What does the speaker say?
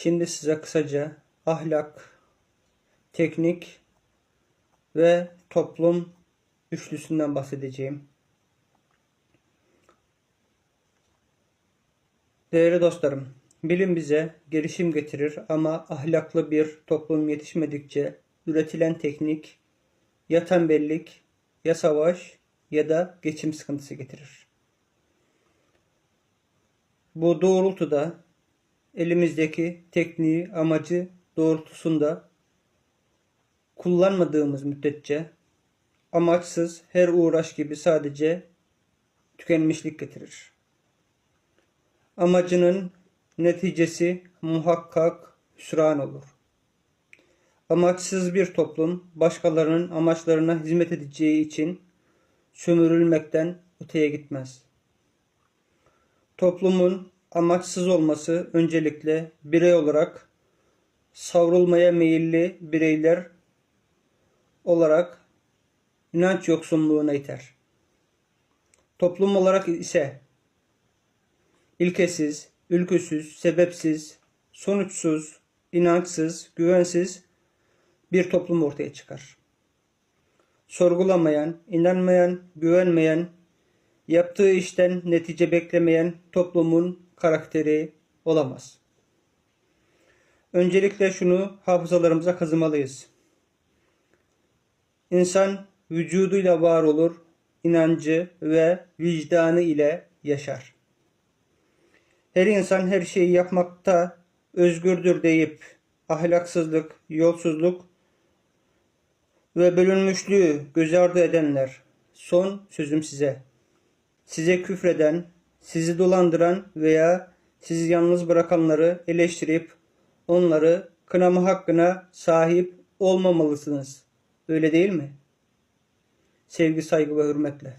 Şimdi size kısaca ahlak, teknik ve toplum üçlüsünden bahsedeceğim. Değerli dostlarım, bilim bize gelişim getirir ama ahlaklı bir toplum yetişmedikçe üretilen teknik ya tembellik, ya savaş ya da geçim sıkıntısı getirir. Bu doğrultuda elimizdeki tekniği amacı doğrultusunda kullanmadığımız müddetçe amaçsız her uğraş gibi sadece tükenmişlik getirir. Amacının neticesi muhakkak hüsran olur. Amaçsız bir toplum başkalarının amaçlarına hizmet edeceği için sömürülmekten öteye gitmez. Toplumun amaçsız olması öncelikle birey olarak savrulmaya meyilli bireyler olarak inanç yoksunluğuna iter. Toplum olarak ise ilkesiz, ülküsüz, sebepsiz, sonuçsuz, inançsız, güvensiz bir toplum ortaya çıkar. Sorgulamayan, inanmayan, güvenmeyen, yaptığı işten netice beklemeyen toplumun karakteri olamaz. Öncelikle şunu hafızalarımıza kazımalıyız. İnsan vücuduyla var olur, inancı ve vicdanı ile yaşar. Her insan her şeyi yapmakta özgürdür deyip ahlaksızlık, yolsuzluk ve bölünmüşlüğü göz ardı edenler son sözüm size. Size küfreden, sizi dolandıran veya sizi yalnız bırakanları eleştirip onları kınama hakkına sahip olmamalısınız. Öyle değil mi? Sevgi, saygı ve hürmetle.